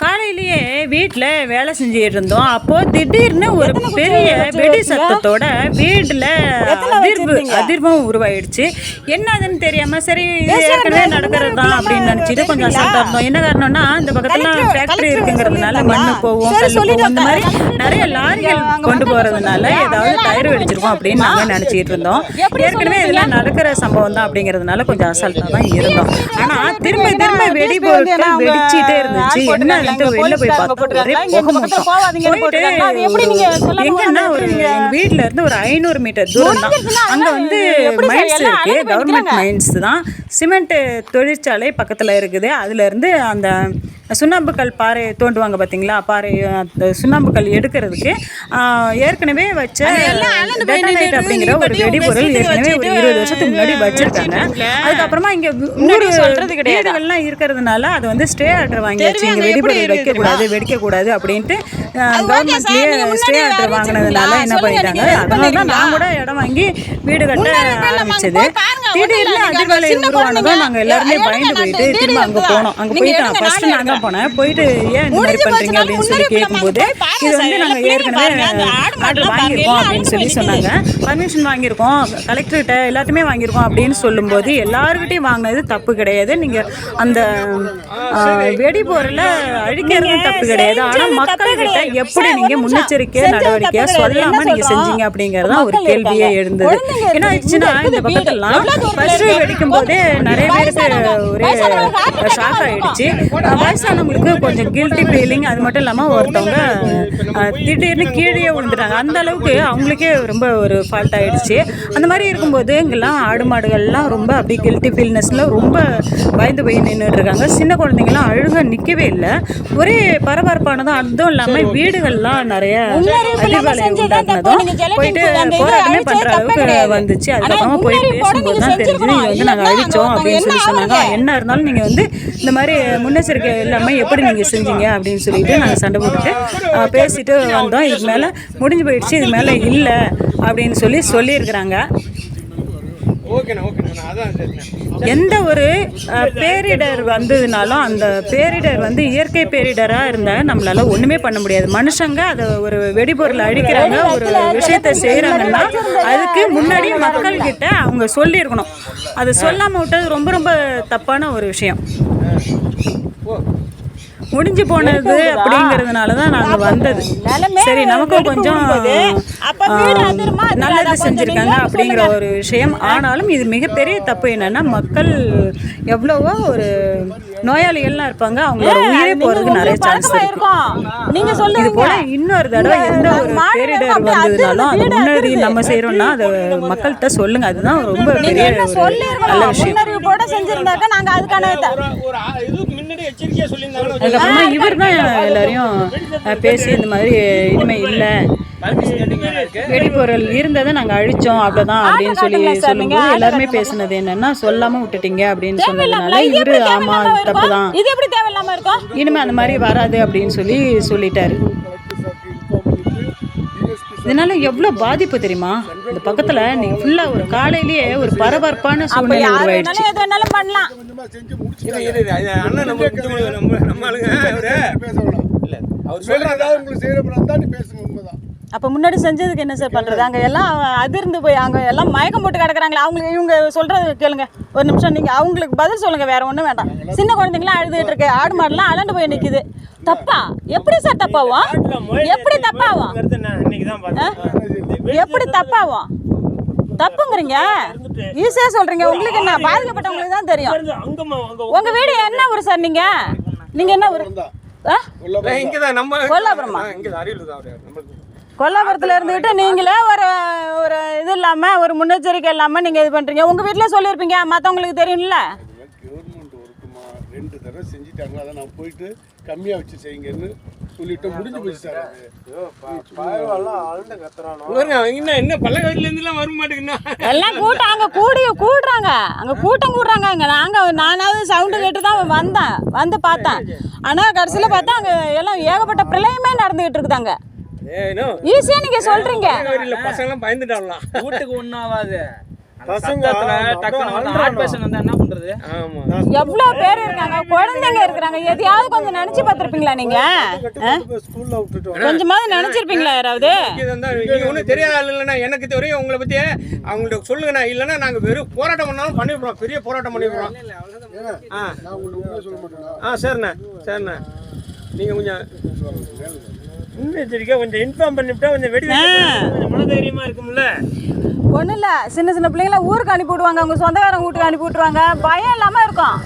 காலையிலேயே வீட்டில் வேலை செஞ்சுட்டு இருந்தோம். அப்போ திடீர்னு ஒரு பெரிய வெடி சத்தத்தோட வீட்டில் அதிர்வு அதிர்வும் உருவாயிடுச்சு. என்னதுன்னு தெரியாம சரி ஏற்கனவே நடக்கிறது தான் அப்படின்னு நினச்சிட்டு கொஞ்சம் அசால்ட்டாக இருந்தோம் என்ன காரணம்னா இந்த பக்கத்துல ஃபேக்ட்ரி இருக்குங்கிறதுனால மண்ணு போகும் கல் இந்த மாதிரி நிறைய லாரிகள் கொண்டு போகிறதுனால ஏதாவது டயர் வெடிச்சிருக்கும் அப்படின்னு நாங்கள் நினச்சிட்டு இருந்தோம். ஏற்கனவே இதெல்லாம் நடக்கிற சம்பவம் தான் அப்படிங்கிறதுனால கொஞ்சம் அசால்ட்டாக தான் இருந்தோம். ஆனால் திரும்ப திரும்ப வெடி பொருட்கள் வெடிச்சிட்டே இருந்துச்சு. வீட்ல இருந்து ஒரு ஐநூறு மீட்டர் தூரம் தான். அங்க வந்து மைன்ஸ் இருக்கு. கவர்மெண்ட் மைன்ஸ் தான். சிமெண்ட் தொழிற்சாலை பக்கத்துல இருக்குது. அதுல இருந்து அந்த சுண்ணாம்புக்கல் பாறை தோண்டுவாங்க பார்த்தீங்களா பாறை அந்த சுண்ணாம்புக்கல் எடுக்கிறதுக்கு ஏற்கனவே வச்ச டெட்டனைட் அப்படிங்கிற ஒரு வெடிபொருள் ஏற்கனவே ஒரு இருபது வருஷத்துக்கு முன்னாடி வச்சிருக்காங்க. அதுக்கப்புறமா இங்க ஊரு வீடுகள்லாம் இருக்கிறதுனால அது வந்து ஸ்டே ஆர்டர் வாங்கியாச்சு இங்க வெடிபொருள் வைக்கக்கூடாது வெடிக்கக்கூடாது அப்படின்ட்டு கவர்மெண்ட்லயே ஸ்டே ஆர்டர் வாங்கினதுனால என்ன பண்ணிட்டாங்க? அதனால தான் நான் கூட இடம் வாங்கி வீடு கட்ட ஆரம்பிச்சது. திடீர்னு அதிர்வலை உருவானதும் நாங்க எல்லாருமே பயந்து போயிட்டு திரும்ப அங்க போனோம். அங்க போயிட்டு ஃபர்ஸ்ட் நான் தான் போனேன். போயிட்டு ஏன் இந்த மாதிரி பண்றீங்க அப்படின்னு சொல்லி கேட்கும்போது இது வந்து நாங்க ஏற்கனவே ஆர்டர் வாங்கியிருக்கோம் அப்படின்னு சொல்லி சொன்னாங்க. பர்மிஷன் வாங்கியிருக்கோம். கலெக்டர்கிட்ட எல்லாத்தையுமே வாங்கியிருக்கோம் அப்படின்னு சொல்லும்போது எல்லாருக்கிட்டையும் வாங்கினது தப்பு கிடையாது. நீங்க அந்த வெடி பொருளை அழிக்கிறது தப்பு கிடையாது. ஆனா மக்கள்கிட்ட எப்படி நீங்க முன்னெச்சரிக்கை நடவடிக்கையா சொல்லாம நீங்க செஞ்சீங்க அப்படிங்கறது ஒரு கேள்வியே எழுந்தது. என்ன ஆயிடுச்சுன்னா இந்த பக்கத்துலாம் ஃபர்ஸ்ட் வெடிக்கும் போதே நிறைய பேருக்கு ஒரே ஷாக் ஆயிடுச்சு. அஹ் வயசானவங்களுக்கு கொஞ்சம் கில்ட்டி ஃபீலிங் அது மட்டும் இல்லாம ஒருத்தவங்க திடீர்னு கீழே விழுந்துட்டாங்க அந்த அளவுக்கு அவங்களுக்கே ரொம்ப ஒரு ஃபால்ட் ஆயிடுச்சு. அந்த மாதிரி இருக்கும்போது இங்கெல்லாம் ஆடு மாடுகள்லாம் ரொம்ப அப்படி கில்ட்டி ஃபீல்னஸ்ல ரொம்ப பயந்து போய் நின்றுட்டு இருக்காங்க. சின்ன குழந்தைங்கலாம் அழுக நிற்கவே இல்லை. ஒரே பரபரப்பானதும் அதுவும் இல்லாமல் வீடுகள்லாம் நிறைய அதிர்வலை உண்டாக்குனதும் போயிட்டு போராட்டமே பண்ணுற அளவுக்கு வந்துச்சு. அதுக்கப்புறமா போயிட்டு பேசும்போது தான் தெரிஞ்சது இது வந்து நாங்கள் அழிச்சோம் அப்படின்னு சொல்லி சொன்னாங்க. என்ன இருந்தாலும் நீங்கள் வந்து இந்த மாதிரி முன்னெச்சரிக்கை இல்லாமல் எப்படி நீங்கள் செஞ்சீங்க அப்படின்னு சொல்லிட்டு நாங்கள் சண்டை போட்டுட்டு பேசிட்டு வந்தோம். இதுக்கு மேலே முடிஞ்சு போயிடுச்சு. இது மேலே இல்லை அப்படின்னு சொல்லி சொல்லியிருக்கிறாங்க ஓகேண்ணா ஓகேண்ணா நான் அதான் சரிண்ணா எந்த ஒரு பேரிடர் வந்ததுனாலும் அந்த பேரிடர் வந்து இயற்கை பேரிடராக இருந்தால் நம்மளால ஒன்றுமே பண்ண முடியாது. மனுஷங்க அதை ஒரு வெடிபொருளை அழிக்கிறாங்க ஒரு விஷயத்த செய்கிறாங்கன்னா அதுக்கு முன்னாடி மக்கள்கிட்ட அவங்க சொல்லியிருக்கணும். அதை சொல்லாமல் விட்டது ரொம்ப ரொம்ப தப்பான ஒரு விஷயம். முடிஞ்சு போனது அப்படிங்கிறதுனால தான் நாங்கள் வந்தது. சரி நமக்கும் கொஞ்சம் நல்லது செஞ்சுருக்காங்க அப்படிங்கிற ஒரு விஷயம். ஆனாலும் இது மிகப்பெரிய தப்பு என்னன்னா மக்கள் எவ்வளவோ ஒரு நோயாளிகள்லாம் இருப்பாங்க அவங்களோட உயிரே போகிறதுக்கு நிறைய சான்ஸ் இருக்கு. நீங்க இது போல இன்னொரு தடவை எந்த ஒரு பேரிடர் வந்ததுனாலும் அது முன்னாடி நம்ம செய்யறோம்னா அதை மக்கள்கிட்ட சொல்லுங்க. அதுதான் ரொம்ப பெரிய நல்ல விஷயம். செஞ்சிருந்தாக்க நாங்க அதுக்கான இவர் தான் எல்லாரையும் பேசி இந்த மாதிரி இனிமே இல்லை. வெடிபொருள் இருந்ததை நாங்கள் அழிச்சோம் அவ்வளோதான் அப்படின்னு சொல்லி சொல்லும்போது எல்லாருமே பேசுனது என்னன்னா சொல்லாம விட்டுட்டீங்க அப்படின்னு சொன்னதுனால இவரு ஆமா தப்பு தான் இனிமே அந்த மாதிரி வராது அப்படின்னு சொல்லி சொல்லிட்டாரு. இதனால எவ்வளோ பாதிப்பு தெரியுமா? இந்த பக்கத்துல நீங்க ஃபுல்லா ஒரு காலையிலேயே ஒரு பரபரப்பான சூழ்நிலை யாரு உருவாயிடுச்சு. வேணாலும் எது வேணாலும் பண்ணலாம். அவரு உங்களுக்கு செய்யறப்ப தான் பேசுங்க உண்மைதான். அப்ப முன்னாடி செஞ்சதுக்கு என்ன சார் பண்றது? அங்க எல்லாம் அதிர்ந்து போய் அங்க எல்லாம் மயக்கம் போட்டு கிடக்குறாங்களே அவங்களுக்கு இவங்க சொல்றது கேளுங்க. ஒரு நிமிஷம் நீங்க அவங்களுக்கு பதில் சொல்லுங்க வேற ஒண்ணும் வேண்டாம். சின்ன குழந்தைங்களாம் அழுதுகிட்டு இருக்கு. ஆடு மாடுலாம் அலண்டு போய் நிக்குது. தப்பா? எப்படி சார் தப்பாவும் எப்படி தப்பாவும் இன்னைக்கு தான் பார்த்தேன். எப்படி தப்பாவும் தப்புங்கிறீங்க. ஈஸியா சொல்றீங்க. உங்களுக்கு என்ன பாதிக்கப்பட்டவங்களுக்கு தான் தெரியும். அங்கம்மா அங்க உங்க வீடு என்ன ஊர் சார் நீங்க? நீங்க என்ன ஊர்? கொல்லாபுரமா? கொல்லாபுரத்தில் இருந்துக்கிட்டு நீங்களே ஒரு ஒரு இது இல்லாமல் ஒரு முன்னெச்சரிக்கை இல்லாமல் நீங்கள் இது பண்ணுறீங்க உங்கள் வீட்டில் சொல்லியிருப்பீங்க மற்றவங்களுக்கு தெரியும்ல? ரெண்டு தடவை செஞ்சுட்டாங்க. அதை நான் போயிட்டு கம்மியாக வச்சு செய்யுங்கன்னு சொல்லிட்டு முடிஞ்சு போச்சு சார் என்ன பல்லக்காட்டுல இருந்து எல்லாம் வர மாட்டேங்குன்னா எல்லாம் கூட்டம் அங்கே கூடி கூடுறாங்க. அங்கே கூட்டம் கூடுறாங்க அங்கே. நாங்கள் நானாவது சவுண்டு கேட்டு தான் வந்தேன். வந்து பார்த்தேன். ஆனால் கடைசியில் பார்த்தா அங்கே எல்லாம் ஏகப்பட்ட பிரளயமே நடந்துகிட்டு இருக்குதாங்க ஏனோ ஈஸியாக நீங்கள் சொல்கிறீங்க இல்ல பசங்க எல்லாம் பயந்துட்டாங்களாம். வீட்டுக்கு ஒன்றும் ஆகாது பசங்க டக்குனு வந்து ஹார்ட் பேஷண்ட் வந்தா என்ன பண்றது? ஆமா. எவ்வளோ பேர் இருக்காங்க? குழந்தைங்க இருக்கிறாங்க. எதையாவது கொஞ்சம் நினைச்சு பார்த்துருப்பீங்களா நீங்க? ஆ? ஸ்கூல்ல விட்டுட்டு கொஞ்சமாவது நினைச்சிருப்பீங்களா யாராவது? ஒன்றும் தெரியாத ஆள் இல்லைன்னா எனக்கு தெரியும். உங்களை பத்தி அவங்கள்ட்ட சொல்லுங்கண்ணா. இல்லைன்னா நாங்க வெறும் போராட்டம் பண்ணாலும் பண்ணிவிடுறோம். பெரிய போராட்டம் பண்ணிவிடுறோம். ஆ. நான் உங்களுக்கு உண்மையை சொல்ல மாட்டேனா. ஆ சரிண்ணே சரிண்ணே. நீங்க கொஞ்சம் முன்னெச்சரிக்கை கொஞ்சம் இன்ஃபார்ம் பண்ணிவிட்டா கொஞ்சம் வெடி கொஞ்சம் மனதைரியமா இருக்கும்ல? ஒன்றும் இல்லை சின்ன சின்ன பிள்ளைங்கள ஊருக்கு அனுப்பி விடுவாங்க. அவங்க சொந்தக்காரங்க வீட்டுக்கு அனுப்பி விட்ருவாங்க பயம் இல்லாமல் இருக்கும்.